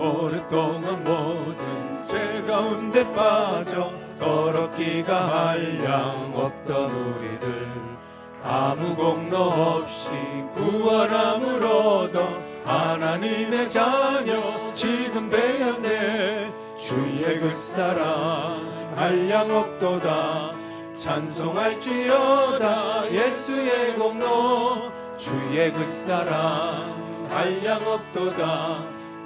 오랫동안 모든 죄 가운데 빠져 더럽기가 한량 없던 우리들. 아무 공로 없이 구원함을 얻어 하나님의 자녀 지금 되었네 주의 그 사랑 한량 없도다. 찬송할지어다 예수의 공로 주의 그 사랑 한량 없도다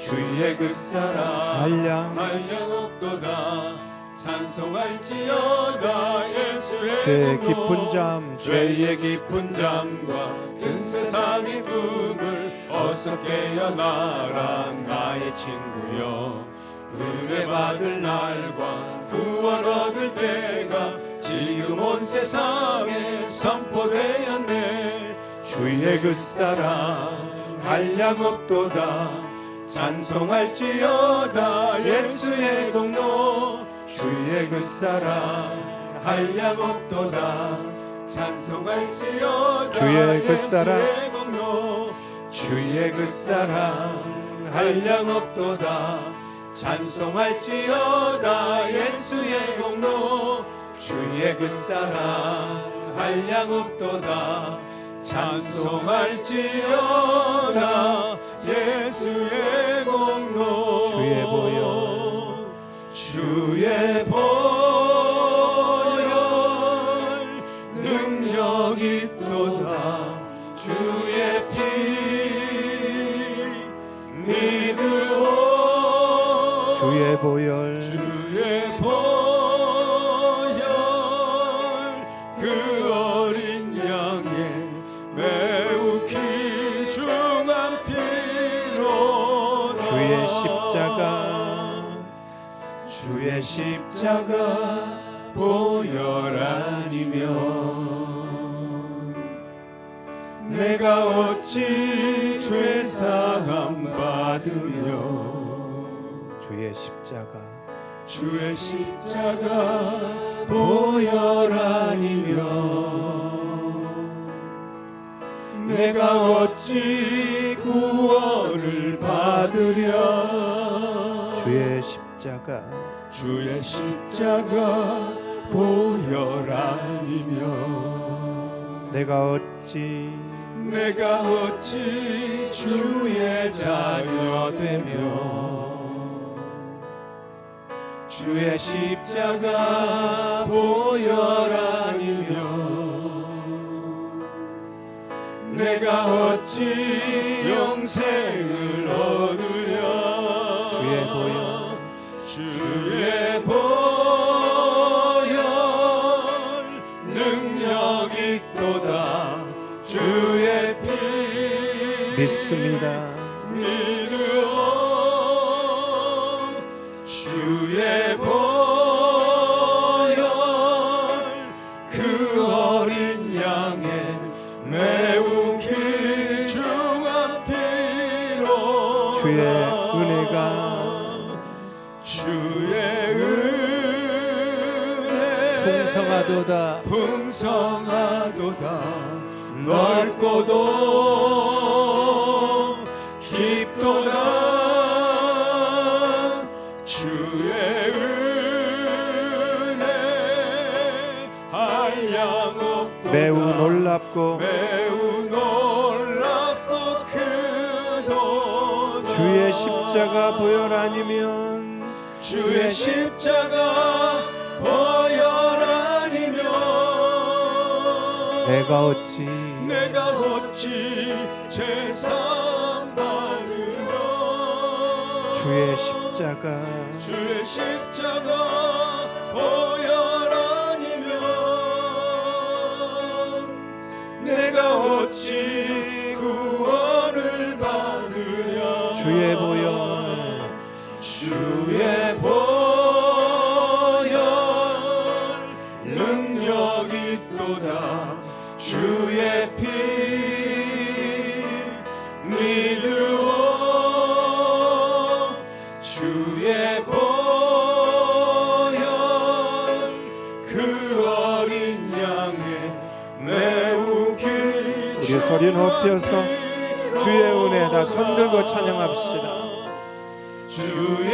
주의 그 사랑 한량. 한량 없도다. 찬송할지어다. 예수의 죄의 공로 깊은 잠 죄의 깊은 잠과 큰 세상의 꿈을 어서 깨어나라. 나의 친구여 은혜 받을 날과 구원 얻을 때가 지금 온 세상에 선포되었네. 주의 그 사랑 한량 없도다 찬송할지어다 예수의 공로 주의 그 사랑 한량 없도다. 찬송할지어다 주의 그 사랑. 공로 주의 그 사랑 한량 없도다. 찬송할지어다 예수의 공로 주의 그 사랑 한량 없도다 찬송할지어다 예수의 공로. 주의 보혈. 주의 보혈 능력 있도다. 주의 피 믿으오. 주의 보혈. 주의 보혈 십자가 주의 십자가 보혈 아니면 내가 어찌 죄 사함 받으며 주의 십자가 주의 십자가 보혈 아니면 내가 어찌 받으랴. 주의 십자가. 주의 십자가 보혈 아니면 내가 어찌 내가 어찌 주의 자녀 되며. 주의 십자가 보혈 아니면 내가 어찌 영생을 얻으랴? 주의 보혈. 주의 보혈 능력 있도다. 주의 피 믿습니다 주의 은혜가. 주의 은혜 풍성하도다. 풍성하도다. 넓고도 깊도다. 주의 은혜 한량 없도다. 매우 놀랍고 매우 주의 십자가 보혈 아니면 주의 십자가 보혈 아니면 내가 어찌 내가 어찌 재산 받으려? 주의 십자가 주의 십자가 보혈 아니면 내가 어찌 능력 있도다. 주의 피 믿으오. 주의 보혈 그 어린 양에 매우 귀 우리 소리 높여서 주의 은혜 다 손들고 찬양합시다. 주의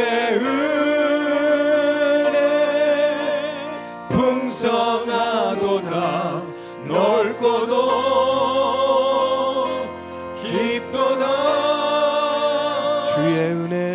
주의 은혜. 주의